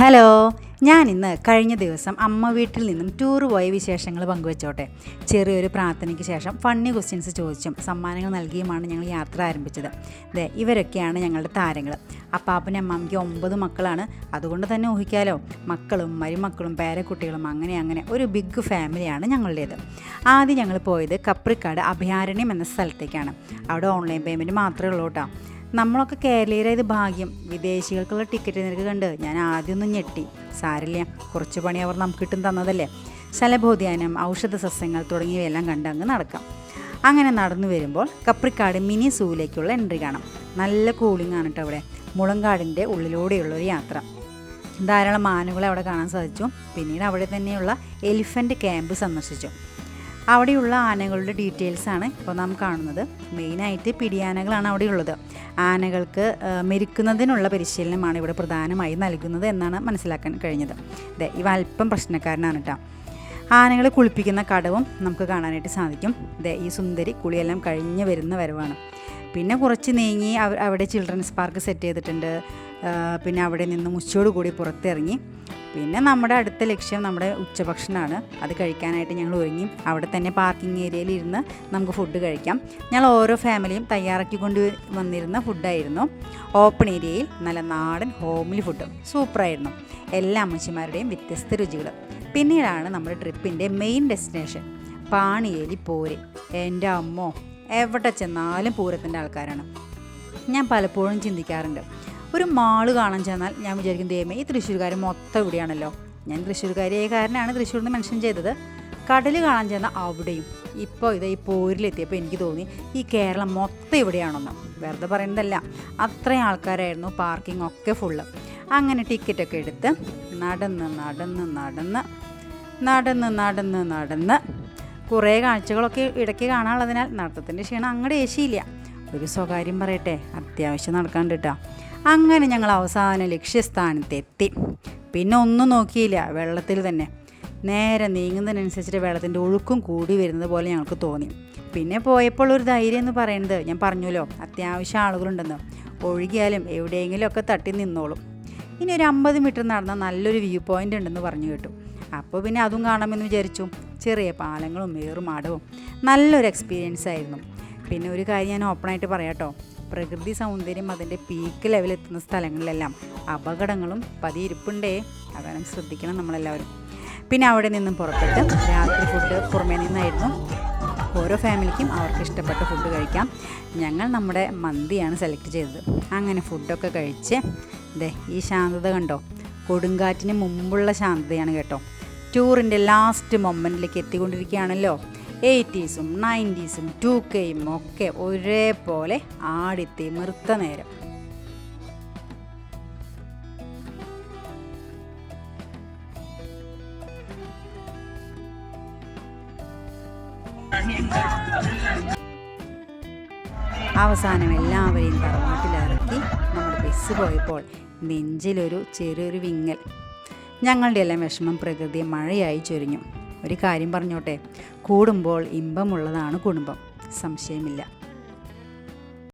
Hello ഞാൻ ഇന്ന് കഴിഞ്ഞ ദിവസം അമ്മ വീട്ടിൽ നിന്നും ടൂർ പോയ വിശേഷങ്ങൾ പങ്കുവച്ചോട്ടെ. ചെറിയൊരു പ്രാർത്ഥനയ്ക്ക് ശേഷം ഫണ്ണി ക്വസ്റ്റ്യൻസ് ചോദിച്ചും സമ്മാനങ്ങൾ നൽകിയുമാണ് ഞങ്ങൾ യാത്ര ആരംഭിച്ചത്. ദേ ഇവരൊക്കെയാണ് ഞങ്ങളുടെ താരങ്ങൾ അപ്പാപ്പനും അമ്മയ്ക്ക് ഒമ്പത് മക്കളാണ്. അതുകൊണ്ട് തന്നെ ഊഹിക്കാലോ. മക്കളും മരുമക്കളും പേരക്കുട്ടികളും അങ്ങനെ അങ്ങനെ ഒരു ബിഗ് ഫാമിലിയാണ് ഞങ്ങളുടേത്. ആദ്യം ഞങ്ങൾ പോയത് കപ്രിക്കാട് അഭയാരണ്യം എന്ന സ്ഥലത്തേക്കാണ്. അവിടെ ഓൺലൈൻ പേയ്മെന്റ് മാത്രമേ ഉള്ളൂ കേട്ടോ. നമ്മളൊക്കെ കേരളീയരായത് ഭാഗ്യം. വിദേശികൾക്കുള്ള ടിക്കറ്റ് നിരക്ക് കണ്ട് ഞാൻ ആദ്യമൊന്നും ഞെട്ടി. സാരില്ല കുറച്ച് പണി അവർ നമുക്ക് കിട്ടും തന്നതല്ലേ. ശലഭോദ്യാനം ഔഷധ സസ്യങ്ങൾ തുടങ്ങിയവയെല്ലാം കണ്ട് അങ്ങ് നടക്കാം. അങ്ങനെ നടന്നു വരുമ്പോൾ കപ്രിക്കാട് മിനി സൂവിലേക്കുള്ള എൻട്രി കാണാം. നല്ല കൂളിംഗ് ആണ് കേട്ടോ അവിടെ. മുളങ്കാടിന്റെ ഉള്ളിലൂടെയുള്ള ഒരു യാത്ര. ധാരാളം മാനുകളെ അവിടെ കാണാൻ സാധിച്ചു. പിന്നീട് അവിടെ തന്നെയുള്ള എലിഫന്റ് ക്യാമ്പ് സന്ദർശിച്ചു. അവിടെയുള്ള ആനകളുടെ ഡീറ്റെയിൽസാണ് ഇപ്പോൾ നാം കാണുന്നത്. മെയിനായിട്ട് പിടിയാനകളാണ് അവിടെ ഉള്ളത് ആനകൾക്ക് മെരുക്കുന്നതിനുള്ള പരിശീലനമാണ് ഇവിടെ പ്രധാനമായി നൽകുന്നത് എന്നാണ് മനസ്സിലാക്കാൻ കഴിഞ്ഞത്. അതെ ഇവ അല്പം പ്രശ്നക്കാരനാണ് കേട്ടോ. ആനകളെ കുളിപ്പിക്കുന്ന കടവും നമുക്ക് കാണാനായിട്ട് സാധിക്കും. ദേ ഈ സുന്ദരി കുളിയെല്ലാം കഴിഞ്ഞ് വരുന്ന വരവാണ്. പിന്നെ കുറച്ച് നീങ്ങി അവ- അവിടെ ചിൽഡ്രൻസ് പാർക്ക് സെറ്റ് ചെയ്തിട്ടുണ്ട്. പിന്നെ അവിടെ നിന്ന് മുച്ചോട് കൂടി പുറത്തിറങ്ങി. പിന്നെ നമ്മുടെ അടുത്ത ലക്ഷ്യം നമ്മുടെ ഉച്ചഭക്ഷണമാണ്. അത് കഴിക്കാനായിട്ട് ഞങ്ങൾ ഒരുങ്ങി. അവിടെ തന്നെ പാർക്കിംഗ് ഏരിയയിൽ ഇരുന്ന് നമുക്ക് ഫുഡ് കഴിക്കാം. ഞങ്ങൾ ഓരോ ഫാമിലിയും തയ്യാറാക്കി കൊണ്ട് വന്നിരുന്ന ഫുഡായിരുന്നു ഓപ്പൺ ഏരിയയിൽ നല്ല നാടൻ ഹോംലി ഫുഡ് സൂപ്പറായിരുന്നു എല്ലാ അമ്മച്ചിമാരുടെയും വ്യത്യസ്ത രുചികൾ പിന്നീടാണ് നമ്മുടെ ട്രിപ്പിന്റെ മെയിൻ ഡെസ്റ്റിനേഷൻ പാണിയേലി പോര്. എന്റെ അമ്മോ എവിടെ ചെന്നാലും പൂരത്തിന്റെ ആൾക്കാരാണ്. ഞാൻ പലപ്പോഴും ചിന്തിക്കാറുണ്ട് ഒരു മാൾ കാണാൻ ചെന്നാൽ ഞാൻ വിചാരിക്കും ദൈവമേ ഈ തൃശ്ശൂർക്കാർ മൊത്തം ഇവിടെയാണല്ലോ. ഞാൻ തൃശ്ശൂർക്കാരിയെ കാരനാണ് തൃശ്ശൂർ എന്ന് മെൻഷൻ ചെയ്തത്. കടൽ കാണാൻ ചെന്നാൽ അവിടെയും. ഇപ്പോൾ ഇത് ഈ പോരിലെത്തിയപ്പോൾ എനിക്ക് തോന്നി ഈ കേരളം മൊത്തം ഇവിടെയാണെന്ന്. വെറുതെ പറയുന്നതല്ല അത്രയും ആൾക്കാരായിരുന്നു പാർക്കിംഗ് ഒക്കെ ഫുള്ള് അങ്ങനെ ടിക്കറ്റൊക്കെ എടുത്ത് നടന്ന് നടന്ന് നടന്ന് നടന്ന് നടന്ന് നടന്ന് കുറേ കാഴ്ചകളൊക്കെ ഇടയ്ക്ക് കാണാനുള്ളതിനാൽ നടത്തത്തിന്റെ ക്ഷീണം അങ്ങോട്ട് ഏശിയില്ല. ഒരു സ്വകാര്യം പറയട്ടെ അത്യാവശ്യം നടക്കാണ്ട് കേട്ടോ അങ്ങനെ ഞങ്ങൾ അവസാന ലക്ഷ്യസ്ഥാനത്തെത്തി പിന്നെ ഒന്നും നോക്കിയില്ല വെള്ളത്തിൽ തന്നെ. നേരെ നീങ്ങുന്നതിനനുസരിച്ചിട്ട് വെള്ളത്തിന്റെ ഒഴുക്കും കൂടി വരുന്നത് പോലെ ഞങ്ങൾക്ക് തോന്നി. പിന്നെ പോയപ്പോൾ ഒരു ധൈര്യം എന്ന് പറയുന്നത് ഞാൻ പറഞ്ഞല്ലോ അത്യാവശ്യം ആളുകളുണ്ടെന്ന്. ഒഴുകിയാലും എവിടെയെങ്കിലുമൊക്കെ തട്ടി നിന്നോളും. ഇനി ഒരു അമ്പത് മീറ്റർ നടന്ന നല്ലൊരു വ്യൂ പോയിന്റ് ഉണ്ടെന്ന് പറഞ്ഞു കേട്ടു. അപ്പോൾ പിന്നെ അതും കാണാമെന്ന് വിചാരിച്ചു. ചെറിയ പാലങ്ങളും ഏറുമാടവും നല്ലൊരു എക്സ്പീരിയൻസ് ആയിരുന്നു. പിന്നെ ഒരു കാര്യം ഞാൻ ഓപ്പണായിട്ട് പറയാട്ടോ പ്രകൃതി സൗന്ദര്യം അതിന്റെ പീക്ക് ലെവലെത്തുന്ന സ്ഥലങ്ങളിലെല്ലാം. അപകടങ്ങളും പതിയിരിപ്പുണ്ടേ. അതാണ് ശ്രദ്ധിക്കണം നമ്മളെല്ലാവരും. പിന്നെ അവിടെ നിന്നും പുറപ്പെട്ട് രാത്രി ഫുഡ് പുറമേ നിന്നായിരുന്നു. ഓരോ ഫാമിലിക്കും അവർക്ക് ഇഷ്ടപ്പെട്ട ഫുഡ് കഴിക്കാം. ഞങ്ങൾ നമ്മുടെ മന്തിയാണ് സെലക്ട് ചെയ്തത്. അങ്ങനെ ഫുഡൊക്കെ കഴിച്ച് ദേ ഈ ശാന്തത കണ്ടോ? കൊടുങ്കാറ്റിന് മുമ്പുള്ള ശാന്തതയാണ് കേട്ടോ. ടൂറിന്റെ ലാസ്റ്റ് മൊമെന്റിലേക്ക് എത്തിക്കൊണ്ടിരിക്കുകയാണല്ലോ. എയ്റ്റീസും നയന്റീസും ടു കെയും ഒക്കെ ഒരേപോലെ ആടിത്തിമിർത്ത നേരം. അവസാനം എല്ലാവരെയും തറവാട്ടിലിറക്കി നമ്മുടെ ബസ് പോയപ്പോൾ നെഞ്ചിലൊരു ചെറിയൊരു വിങ്ങൽ. ഞങ്ങളുടെ എല്ലാം വിഷമം പ്രകൃതി മഴയായി ചൊരിഞ്ഞു. ഒരു കാര്യം പറഞ്ഞോട്ടെ. കൂടുമ്പോൾ ഇമ്പമുള്ളതാണ് കുടുംബം. സംശയമില്ല.